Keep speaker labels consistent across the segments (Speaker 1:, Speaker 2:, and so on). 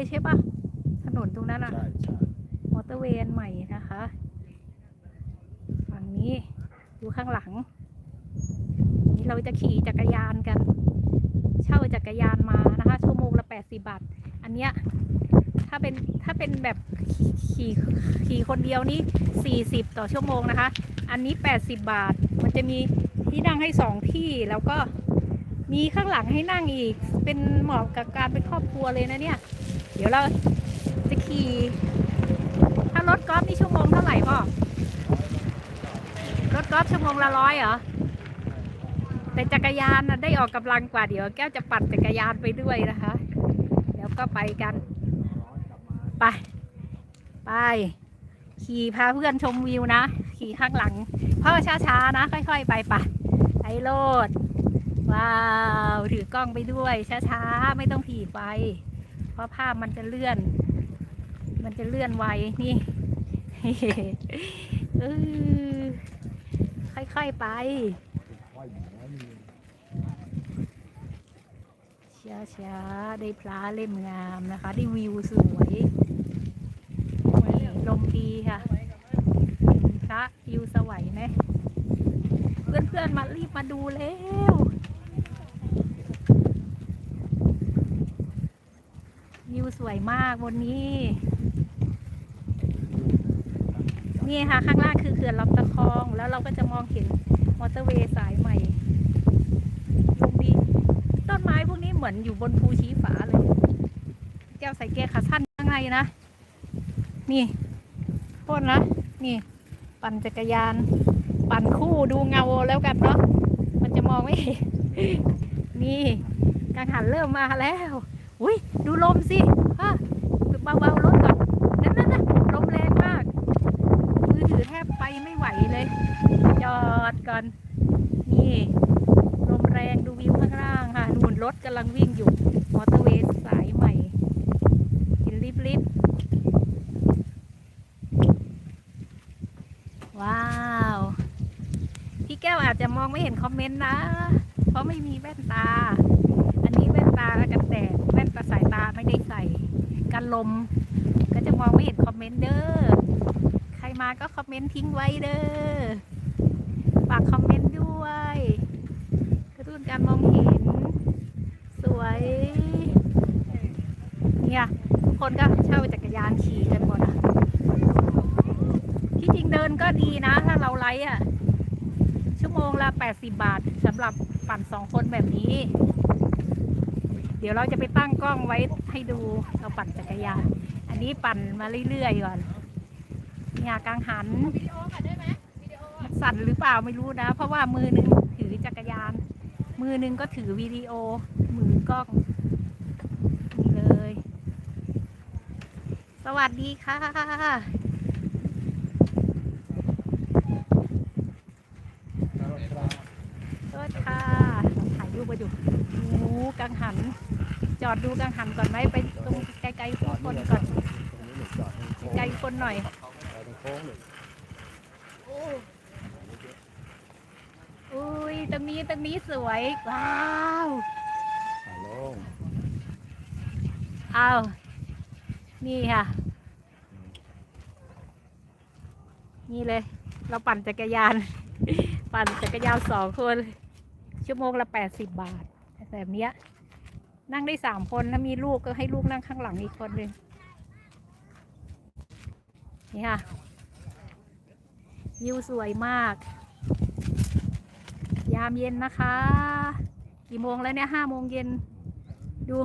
Speaker 1: ย์ใช่ปะถนนตรงนั้นอะ
Speaker 2: ใช่ใช่
Speaker 1: มอเตอร์เวย์อันใหม่นะคะ ฝั่งนี้ดูข้างหลัง นี่เราจะขี่จักรยานกัน เช่าจักรยานมานะคะ ชั่วโมงละ80บาท อันเนี้ยถ้าเป็นถ้าเป็นแบบขี่ขี่คนเดียวนี่40ต่อชั่วโมงนะคะ อันนี้80บาท มันจะมีที่นั่งให้สองที่แล้วก็ มีข้างหลังให้นั่งอีก เป็นเหมาะกับการเป็นครอบครัวเลยนะเนี่ย เดี๋ยวเราจะขี่ ถ้ารถกอล์ฟนี่ชั่วโมงเท่าไหร่พ่อ รถกอล์ฟชั่วโมงละร้อยเหรอ แต่จักรยานน่ะได้ออกกำลังกว่าเดี๋ยว แก้วจะปั่นจักรยานไปด้วยนะคะ แล้วก็ไปกัน ไป ไป ขี่พาเพื่อนชมวิวนะ ขี่ข้างหลังพ่อช้าๆนะ ค่อย ๆ ไปปะไอโรด ว้าว ถือกล้องไปด้วยช้าๆ ไม่ต้องถีบไปเพราะภาพมันจะเลื่อน มันจะเลื่อนไวนี่เออค่อยๆไปช้าๆ ได้พระเล่มงามนะคะ ได้วิวสวยลมดีค่ะพระวิวสวยไหมเพื่อนๆมารีบมาดูแล้ว วิว สวยมากบนนี้ นี่ค่ะ ข้างล่างคือเขื่อนลำตะคอง แล้วเราก็จะมองเห็นมอเตอร์เวย์สายใหม่ลมดีต้นไม้พวกนี้เหมือนอยู่บนภูชี้ฟ้าเลยแก้วใส่เกงขาสั้นยังไงนะ นี่โทษนะ นี่ ปั่นจักรยาน ปั่นคู่ดูเงาแล้วกันเนาะมันจะมองไม่เห็นนี่กังหันเริ่มมาแล้ว อุ้ยดูลมสิฮะเบาๆรถก่อนนั่นนั่นนะลมแรงมากมือถือแทบไปไม่ไหวเลยจอดก่อนนี่ลมแรงดูวิวข้างล่างค่ะนู่นรถกำลังวิ่งอยู่มอเตอร์เวย์สายใหม่เห็นลิบลิบว้าว พี่แก้วอาจจะมองไม่เห็นคอมเมนต์นะ เพราะไม่มีแว่นตา อันนี้แว่นตากันแดดแว่นตาสายตาไม่ได้ใส่ กัน ลม ก็จะมองไม่เห็นคอมเมนต์เด้อ ใครมาก็คอมเมนต์ทิ้งไว้เด้อ ฝากคอมเมนต์ด้วย กระตุ้นการมองเห็น สวย เนี่ยทุกคนก็เช่าจักรยานขี่กันหมดอะ ที่จริงเดินก็ดีนะ ถ้าเราไลฟ์อะ ชั่วโมงละ 80 บาทสำหรับปั่นสองคนแบบนี้ เดี๋ยวเราจะไปตั้งกล้องไว้ให้ดูเราปั่นจักรยาน อันนี้ปั่นมาเรื่อยๆก่อนเนี่ยกังหัน
Speaker 3: วิดีโอค่ะได้ไหมวิดีโอ
Speaker 1: มันสั่นหรือเปล่าไม่รู้นะ เพราะว่ามือหนึงถือจักรยาน มือหนึงก็ถือวิดีโอ มือกล้องนี่เลย สวัสดีค่ะ สวัสดีค่ะ ถ่ายรูปมาอยู่โอ้กังหัน จ อดดูกังหันก่อนไหมไปตรงไกลๆผู้คนก่อนไกลคนหน่อย
Speaker 2: โอุ้
Speaker 1: ยตรงนี้ตรงนี้สวยว้าวอ้าวนี่ค่ะ นี่เลย เราปั่นจักรยาน ปั่นจักรยานสองคน ชั่วโมงละแปดสิบบาท แบบเนี้ย นั่งได้สามคนถ้ามีลูกก็ให้ลูกนั่งข้างหลังอีกคนหนึ่งนี่ค่ะวิวสวยมาก ยามเย็นนะคะ กี่โมงแล้วเนี่ยห้าโมงเย็นดู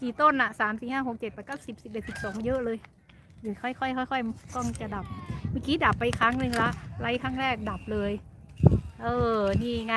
Speaker 1: กี่ต้นอะสามสี่ห้าหกเจ็ดแปดเก้าสิบสิบเอ็ดสิบสองเยอะเลยหรือค่อยๆค่อยๆกล้องจะดับ เมื่อกี้ดับไปครั้งหนึ่งละไลท์ครั้งแรกดับเลย เออ นี่ไง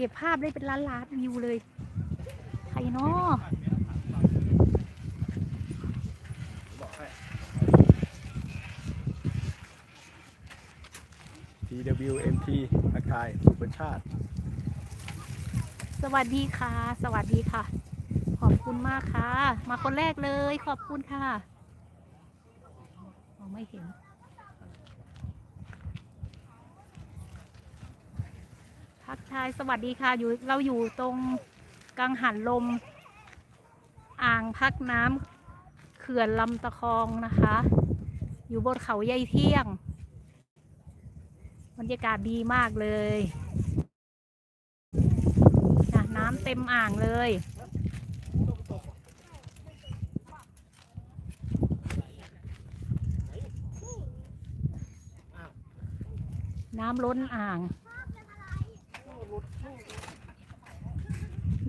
Speaker 1: ก็บภาพได้เป็นล้านล้านวิวเลยใครเนาะ
Speaker 2: บอกให้ TWMT อาคายสุประชาติ
Speaker 1: สวัสดีค่ะ สวัสดีค่ะ ขอบคุณมากค่ะ มาคนแรกเลย ขอบคุณค่ะ มองไม่เห็น ทักทายสวัสดีค่ะอยู่เราอยู่ตรงกังหันลม อ่างพักน้ำเขื่อนลำตะคองนะคะ อยู่บนเขาใยเที่ยงบรรยากาศดีมากเลยนน้ำเต็มอ่างเลยน้ำล้นอ่าง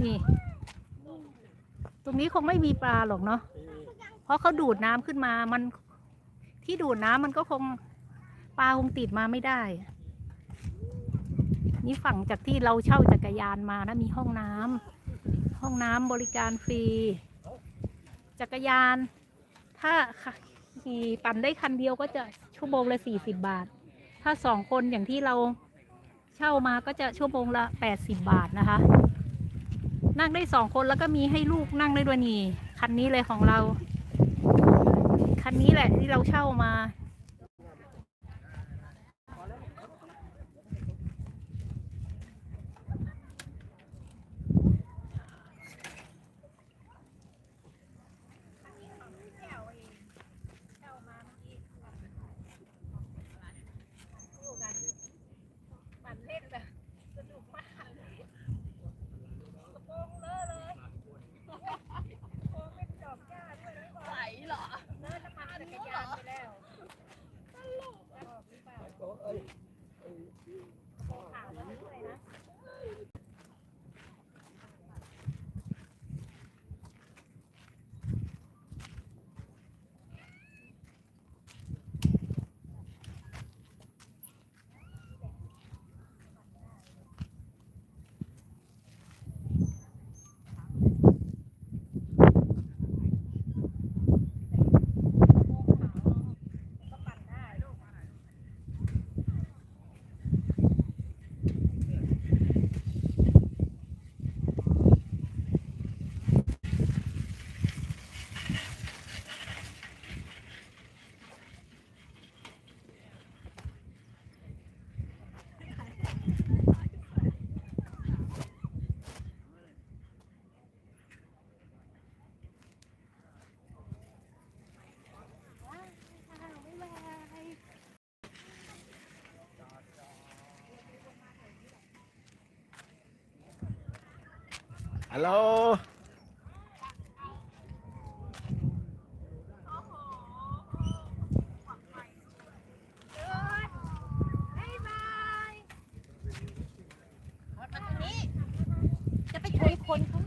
Speaker 1: นี่ ตรงนี้คงไม่มีปลาหรอกเนาะเพราะเขาดูดน้ำขึ้นมามันที่ดูดน้ำมันก็คงปลาคงติดมาไม่ได้ นี่ฝั่งจากที่เราเช่าจักรยานมานะมีห้องน้ำห้องน้ำบริการฟรี จักรยาน ถ้าขี่ปั่นได้คันเดียวก็จะชั่วโมงละสี่สิบบาท ถ้าสองคนอย่างที่เราเช่ามาก็จะชั่วโมงละแปดสิบบาทนะคะ นั่งได้สองคนแล้วก็มีให้ลูกนั่งได้ด้วยนี่ คันนี้เลยของเรา คันนี้แหละที่เราเช่ามา มันเล่นแบบสนุกมากกระโปรงเลอะเลยกระโปรงเป็นดอกหญ้าด้วยนะ
Speaker 3: ไหลเหรอ
Speaker 1: เนื้อน้ำมันจักรยานไปแล้วตลกอะบอกหรือเปล่า ข
Speaker 2: ฮัลโหล
Speaker 1: จะไปชนคนเขา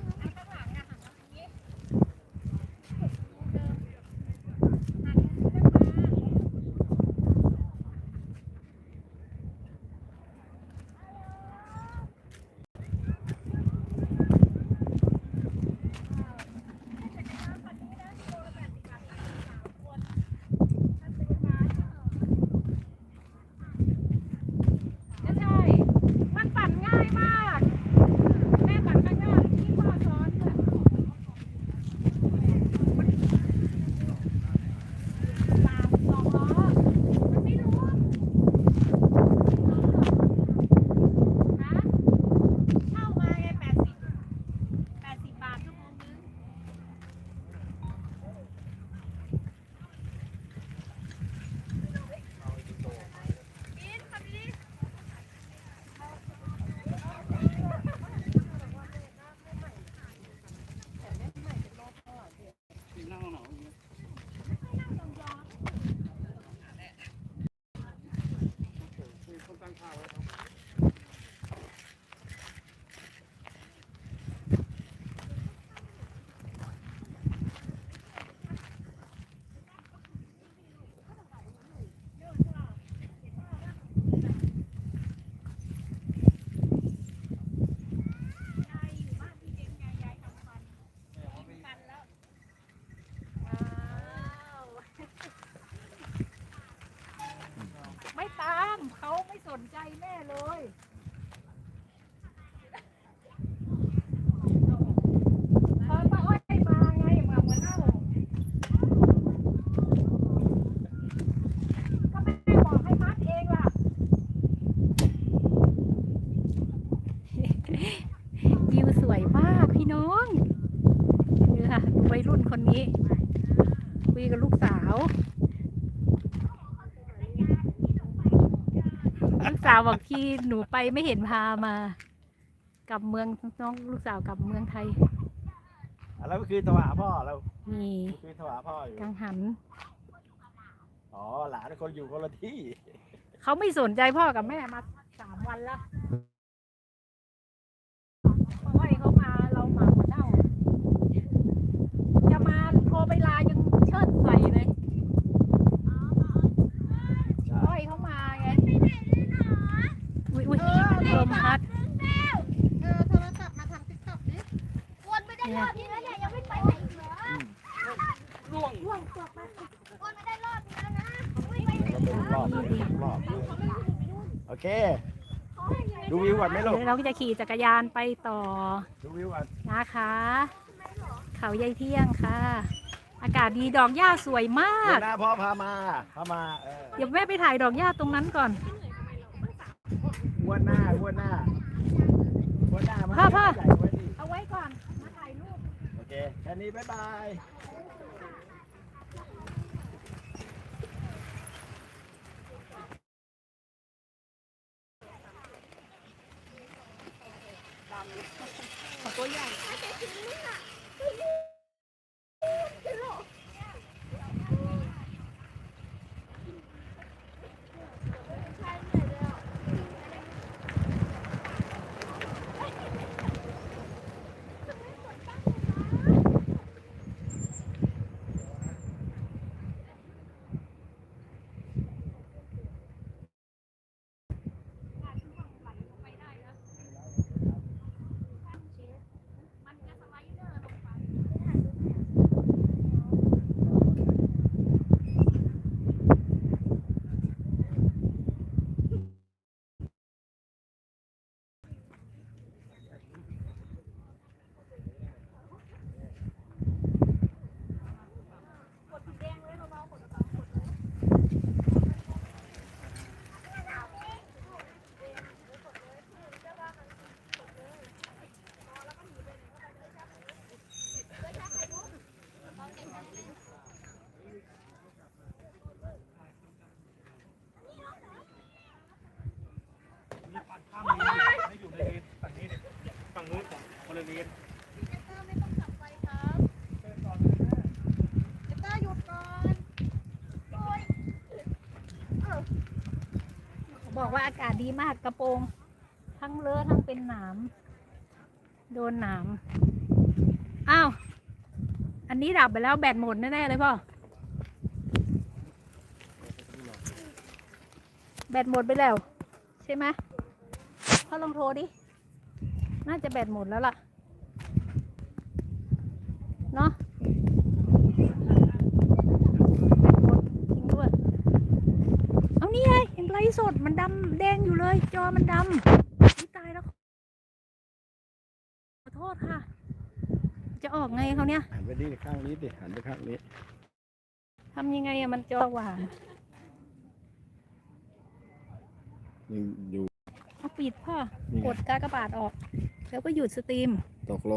Speaker 1: เขาไม่ส นใจแม่เลย ตอนป้าอ้อยมาไงมาเหมือนเล่าก็แม่บอกให้มัดเองล่ะ วิวสวยมากพี่น้องนี่ค่ะดูวัยรุ่นคนนี้ คุยกับลูกสาว ลูกสาวบอก ที่หนูไปไม่เห็นพามา กลับเมืองน้องลูกสาวกลับเมืองไทย
Speaker 2: อะแล้วเมื่อคืนโทรหาพ่อแล้ว
Speaker 1: นี่
Speaker 2: เมื่อคืนโทรหาพ่ออยู่
Speaker 1: กังหัน
Speaker 2: อ๋อ หลานคนอยู่คนละที่
Speaker 1: เขาไม่สนใจพ่อกับแม่มาสามวันแล้วเพราะว่าเขามาเราหมาหัวเน่าจะมาโทรไปลายังเชิดใส่เลย
Speaker 2: ใช่
Speaker 1: อ้อยเขามาไงอุ้ยอุ้ย ลมพัด
Speaker 3: เออโทรศัพท์มาทำติ๊กต็อกดิวนไม่ได้รอบนี้แล้วเนี่ยยังไม่ไปไหนอีกเหรอ
Speaker 2: ร่วง
Speaker 3: วนไม่ได้รอบนี้แล้วนะไม่ไปไหน
Speaker 2: เราไปรอบรอบโอเค ดูวิวก่อนไหมลูก
Speaker 1: เดี๋ยวเราก็จะขี่จักรยานไปต่อ
Speaker 2: ดูวิวก่อน
Speaker 1: นะคะ เขาใยเที่ยงค่ะ อากาศดีดอกหญ้าสวยมา
Speaker 2: เดี๋ย
Speaker 1: ก
Speaker 2: วหน้าพ่อพามาพามาเออ
Speaker 1: เดี๋ยวแม่ไปถ่ายดอกหญ้าตรงนั้นก่อน
Speaker 2: อ้วนหน้าอ้วนหน้าอ้วนหน้ามา
Speaker 1: พ่อพ่อ
Speaker 2: ใหญ่ไว้ดิ
Speaker 1: เอาไว้ก่อน มาถ่ายรูป
Speaker 2: โอเค แค่นี้ บ๊ายบาย
Speaker 3: ไม่ต้องจับไปครับเอต้าหยุดก่อน
Speaker 1: บอกว่าอากาศดีมากกระโปรง ทั้งเลอะทั้งเป็นหนาม โดนหนาม อ้าว อันนี้ดับไปแล้วแบตหมดแน่ๆเลยพ่อ แบตหมดไปแล้ว ใช่ไหมพ่อลองโทรดิ น่าจะแบตหมดแล้วล่ะ เนาะแบตหมดจริงด้วยเอานี่ไงเห็นไลฟ์สดมันดำแดงอยู่เลย จอมันดำอุ๊ยตายแล้วขอโทษค่ะ จะออกไงเขาเนี่ย
Speaker 2: หันไปดิข้างนี้ดิหันไปข้างนี้
Speaker 1: ทำยังไงอะมันจอสว่าง
Speaker 2: อยู่
Speaker 1: เอาปิดพ่อ
Speaker 2: นี่ไง
Speaker 1: กดกากบาทออก แล้วก็หยุดสตรีม
Speaker 2: ตกลง